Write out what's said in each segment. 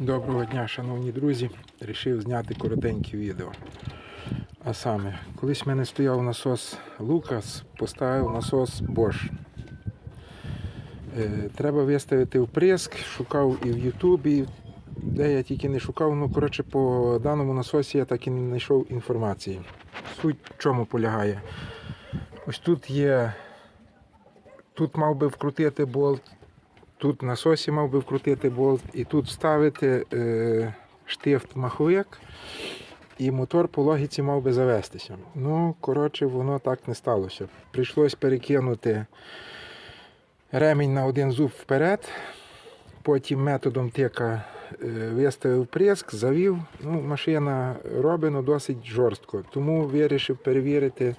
Доброго дня, шановні друзі. Рішив зняти коротеньке відео. А саме, колись в мене стояв насос Лукас, поставив насос Bosch. Е, треба виставити вприск, шукав і в Ютубі, де я тільки не шукав. Ну, коротше, по даному насосі я так і не знайшов інформації. Суть в чому полягає. Ось тут є. Тут мав би вкрутити болт, Тут насосі мав би вкрутити болт і тут вставити е, штифт маховик, і мотор по логіці мав би завестися. Ну, коротше, воно так не сталося. Прийшлось перекинути ремінь на один зуб вперед, потім методом тика е, виставив приск, завів. Ну, машина робить ну, досить жорстко, тому вирішив перевірити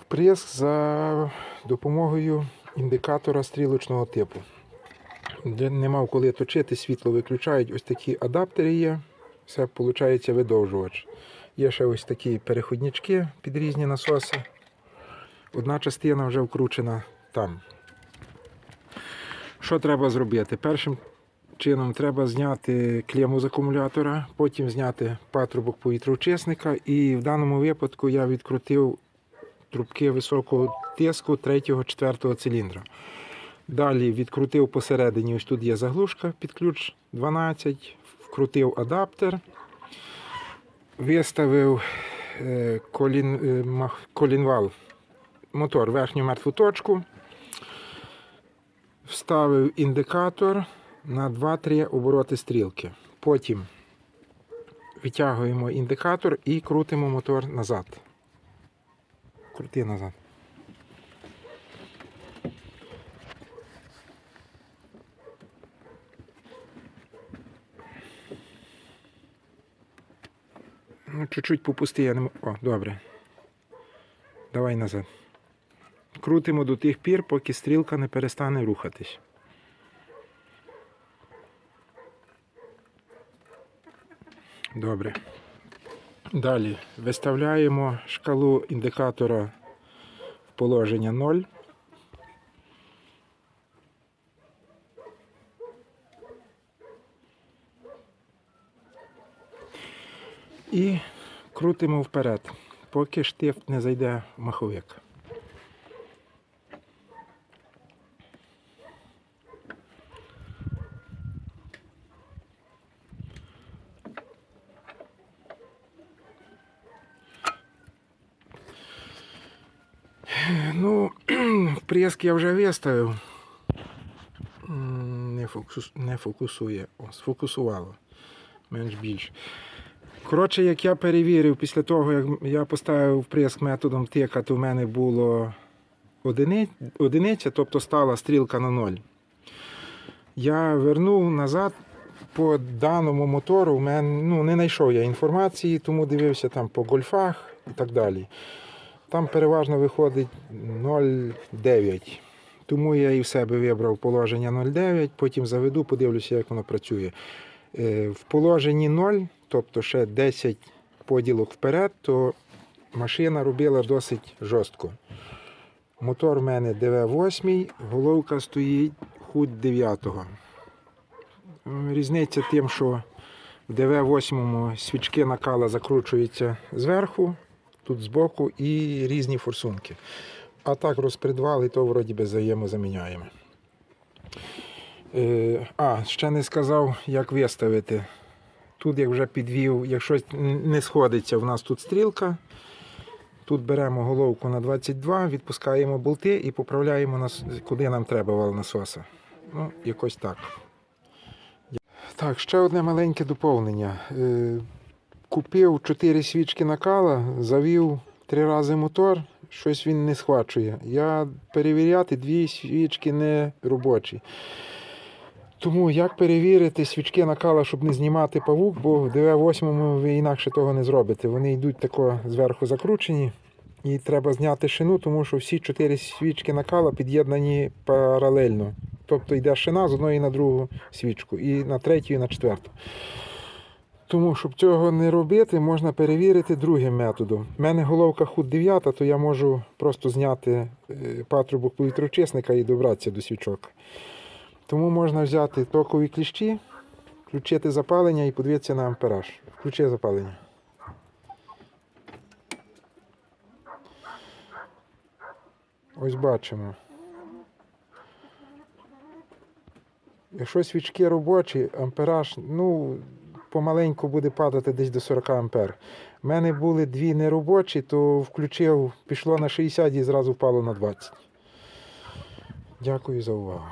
вприск за допомогою індикатора стрілочного типу. Де не коли точити, світло виключають. Ось такі адаптери є. Все виходить видовжувач. Є ще ось такі переходнички під різні насоси. Одна частина вже вкручена там. Що треба зробити? Першим чином треба зняти клему з акумулятора, потім зняти патрубок повітроочисника. І в даному випадку я відкрутив трубки високого тиску 3-4 циліндра. Далі відкрутив посередині, ось тут є заглушка під ключ 12, вкрутив адаптер, виставив е, колін, е, колінвал, мотор верхню мертву точку, вставив індикатор на 2-3 обороти стрілки. Потім витягуємо індикатор і крутимо мотор назад. Крути назад. Ну, чуть-чуть попусти, я не м- О, добре. Давай назад. Крутимо до тих пір, поки стрілка не перестане рухатись. Добре. Далі виставляємо шкалу індикатора в положення 0. І крутимо вперед, поки штифт не зайде в маховик. Ну, вприск я вже виставив. Не фокусує. О, сфокусувало. Менш більш. Коротше, як я перевірив, після того, як я поставив вприск методом тика, то в мене було одини- одиниця, тобто стала стрілка на ноль. Я вернув назад по даному мотору. В мене ну, не знайшов я інформації, тому дивився там по гольфах і так далі. Там переважно виходить 0,9. Тому я і в себе вибрав положення 0,9, потім заведу, подивлюся, як воно працює. Е, В положенні 0, тобто ще 10 поділок вперед, то машина робила досить жорстко. Мотор в мене ДВ-8, головка стоїть худ 9. Різниця тим, що в ДВ-8 свічки накала закручуються зверху, тут збоку і різні форсунки. А так розпредвал і то вроді би взаємозаміняємо. Е, а, ще не сказав, як виставити. Тут як вже підвів, якщо не сходиться, в нас тут стрілка. Тут беремо головку на 22, відпускаємо болти і поправляємо нас, куди нам треба вал насоса. Ну, якось так. Так, ще одне маленьке доповнення. Е, Купив 4 свічки накала, завів три рази мотор, щось він не схвачує. Я перевіряти дві свічки не робочі. Тому як перевірити свічки накала, щоб не знімати павук, бо в ДВ-8 ви інакше того не зробите. Вони йдуть тако зверху закручені. І треба зняти шину, тому що всі чотири свічки накала під'єднані паралельно. Тобто йде шина з одної на другу свічку, і на третю, і на четверту. Тому, щоб цього не робити, можна перевірити другим методом. У мене головка худ 9, то я можу просто зняти е, патрубок повітрочисника і добратися до свічок. Тому можна взяти токові кліщі, включити запалення і подивитися на ампераж. Включи запалення. Ось бачимо. Якщо свічки робочі, ампераж, ну, помаленьку буде падати десь до 40 ампер. У мене були дві неробочі, то включив, пішло на 60 і зразу впало на 20. Дякую за увагу.